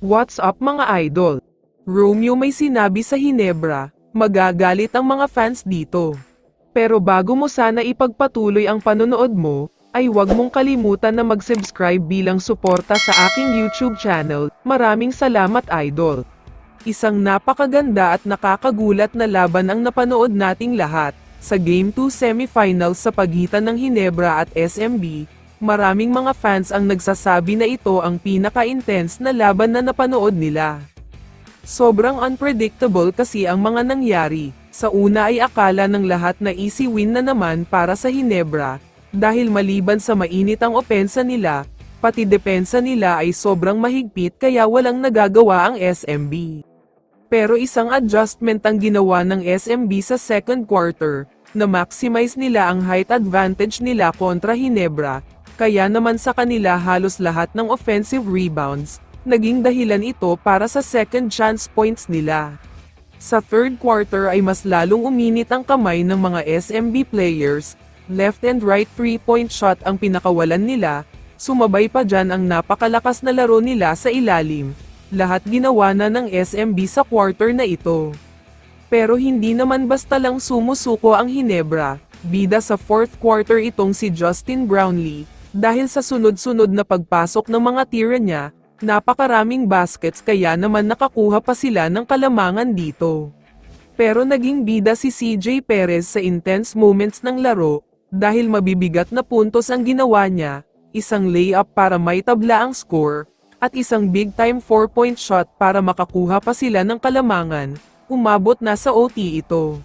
What's up mga idol? Romeo may sinabi sa Hinebra, magagalit ang mga fans dito. Pero bago mo sana ipagpatuloy ang panonood mo, ay huwag mong kalimutan na mag-subscribe bilang suporta sa aking YouTube channel. Maraming salamat idol. Isang napakaganda at nakakagulat na laban ang napanood nating lahat. Sa Game 2 semifinals sa pagitan ng Hinebra at SMB, maraming mga fans ang nagsasabi na ito ang pinaka-intense na laban na napanood nila. Sobrang unpredictable kasi ang mga nangyari. Sa una ay akala ng lahat na easy win na naman para sa Hinebra, dahil maliban sa mainit ang opensa nila, pati depensa nila ay sobrang mahigpit kaya walang nagagawa ang SMB. Pero isang adjustment ang ginawa ng SMB sa second quarter, na maximize nila ang height advantage nila kontra Hinebra, kaya naman sa kanila halos lahat ng offensive rebounds, naging dahilan ito para sa second chance points nila. Sa third quarter ay mas lalong uminit ang kamay ng mga SMB players, left and right three-point shot ang pinakawalan nila, sumabay pa dyan ang napakalakas na laro nila sa ilalim. Lahat ginawa na ng SMB sa quarter na ito. Pero hindi naman basta lang sumusuko ang Hinebra, bida sa fourth quarter itong si Justin Brownlee, dahil sa sunod-sunod na pagpasok ng mga tira niya, napakaraming baskets kaya naman nakakuha pa sila ng kalamangan dito. Pero naging bida si CJ Perez sa intense moments ng laro, dahil mabibigat na puntos ang ginawa niya, isang layup para may tabla ang score, at isang big time 4-point shot para makakuha pa sila ng kalamangan, umabot na sa OT ito.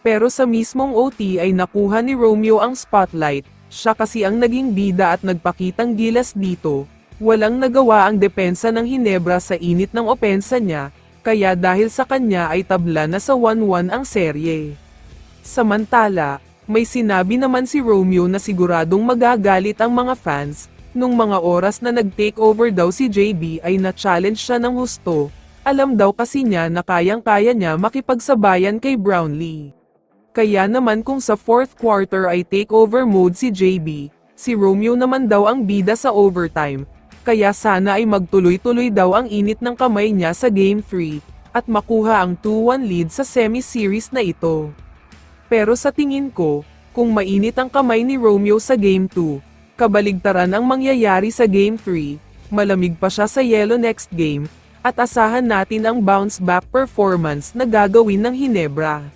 Pero sa mismong OT ay nakuha ni Romeo ang spotlight, siya kasi ang naging bida at nagpakitang gilas dito, walang nagawa ang depensa ng Hinebra sa init ng opensa niya, kaya dahil sa kanya ay tabla na sa 1-1 ang serye. Samantala, may sinabi naman si Romeo na siguradong magagalit ang mga fans, nung mga oras na nag-take over daw si JB ay na-challenge siya ng husto, alam daw kasi niya na kayang-kaya niya makipagsabayan kay Brownlee. Kaya naman kung sa fourth quarter ay takeover mode si JB, si Romeo naman daw ang bida sa overtime, kaya sana ay magtuloy-tuloy daw ang init ng kamay niya sa Game 3, at makuha ang 2-1 lead sa semi-series na ito. Pero sa tingin ko, kung mainit ang kamay ni Romeo sa Game 2, kabaligtaran ang mangyayari sa Game 3, malamig pa siya sa yellow next game, at asahan natin ang bounce back performance na gagawin ng Hinebra.